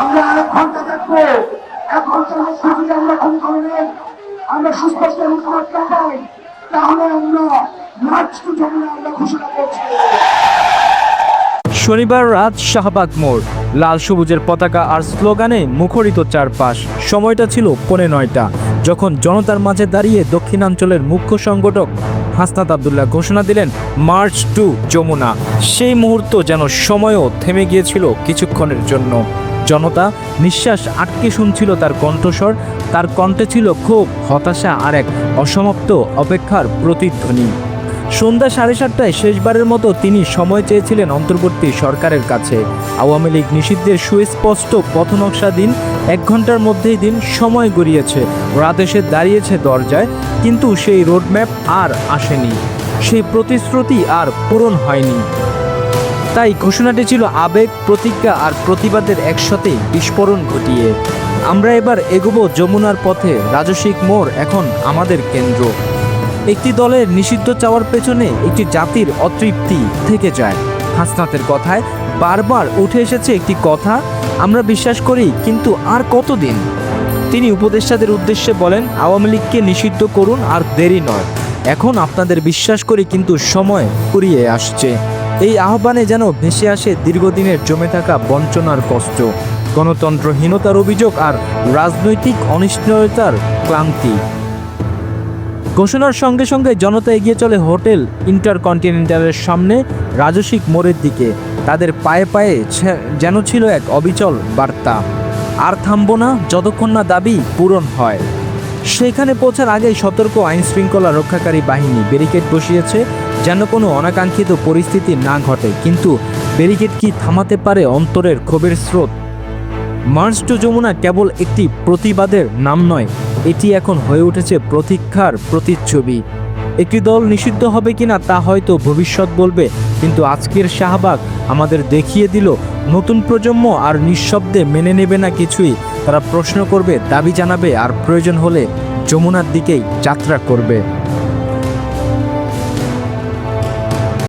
আমরা আরেক ঘণ্টা দেখব। এক ঘণ্টার যদি আমরা কোন ধরনের আমরা সুস্পষ্ট রূপমাত না পাই তাহলে আমরা মার্চ টু যমুনা আমরা ঘোষণা করছি। শনিবার রাত শাহবাগ মোড়। লাল সবুজের পতাকা আর স্লোগানে মুখরিত চারপাশ। সময়টা ছিল পৌনে নয়টা। যখন জনতার মাঝে দাঁড়িয়ে দক্ষিণাঞ্চলের মুখ্য সংগঠক হাসনাত আবদুল্লাহ ঘোষণা দিলেন, মার্চ টু যমুনা। সেই মুহূর্ত যেন সময়ও থেমে গিয়েছিল কিছুক্ষণের জন্য। জনতা নিঃশ্বাস আটকে শুনছিল তার কণ্ঠস্বর। তার কণ্ঠে ছিল ক্ষোভ, হতাশা আর এক অসমাপ্ত অপেক্ষার প্রতিধ্বনি। সন্ধ্যা সাড়ে সাতটায় শেষবারের মতো তিনি সময় চেয়েছিলেন অন্তর্বর্তী সরকারের কাছে। আওয়ামী লীগ নিষিদ্ধের সুস্পষ্ট পথনকশা দিন এক ঘণ্টার মধ্যেই দিন সময় গড়িয়েছে। রাত এসে দাঁড়িয়েছে দরজায়, কিন্তু সেই রোডম্যাপ আর আসেনি। সেই প্রতিশ্রুতি আর পূরণ হয়নি। তাই ঘোষণাটি ছিল আবেগ, প্রতিজ্ঞা আর প্রতিবাদের একসাথে বিস্ফোরণ ঘটিয়ে। আমরা এবার এগোবো যমুনার পথে রাজস্বিক মোড় এখন আমাদের কেন্দ্র। একটি দলের নিষিদ্ধ চাওয়ার পেছনে একটি জাতির অতৃপ্তি থেকে যায়। হাসনাতের কথায় বারবার উঠে এসেছে একটি কথা, আমরা বিশ্বাস করি, কিন্তু আর কতদিন? তিনি উপদেষ্টাদের উদ্দেশ্যে বলেন, আওয়ামী লীগকে নিষিদ্ধ করুন আর দেরি নয়। এখন আপনাদের বিশ্বাস করি, কিন্তু সময় ফুরিয়ে আসছে। এই আহ্বানে যেন ভেসে আসে দীর্ঘদিনের জমে থাকা বঞ্চনার কষ্ট, গণতন্ত্রহীনতার অভিযোগ আর রাজনৈতিক অনিশ্চয়তার ক্লান্তি। ঘোষণার সঙ্গে সঙ্গে জনতা এগিয়ে চলে হোটেল ইন্টারকন্টিনেন্টালের সামনে রাজসিক মোড়ের দিকে। তাদের পায়ে পায়ে যেন ছিল এক অবিচল বার্তা। আর থামবো না, যতক্ষণ না দাবি পূরণ হয়। সেখানে পৌঁছার আগেই সতর্ক আইন শৃঙ্খলা রক্ষাকারী বাহিনী ব্যারিকেড বসিয়েছে, যেন কোনো অনাকাঙ্ক্ষিত পরিস্থিতি না ঘটে। কিন্তু ব্যারিকেড কি থামাতে পারে অন্তরের ক্ষোভের স্রোত? মার্চ টু যমুনা কেবল একটি প্রতিবাদের নাম নয়, এটি এখন হয়ে উঠেছে প্রতীক্ষার প্রতিচ্ছবি। একটি দল নিষিদ্ধ হবে কিনা তা হয়তো ভবিষ্যৎ বলবে, কিন্তু আজকের শাহবাগ আমাদের দেখিয়ে দিল, নতুন প্রজন্ম আর নিঃশব্দে মেনে নেবে না কিছুই। তারা প্রশ্ন করবে দাবি জানাবে আর প্রয়োজন হলে যমুনার দিকেই যাত্রা করবে।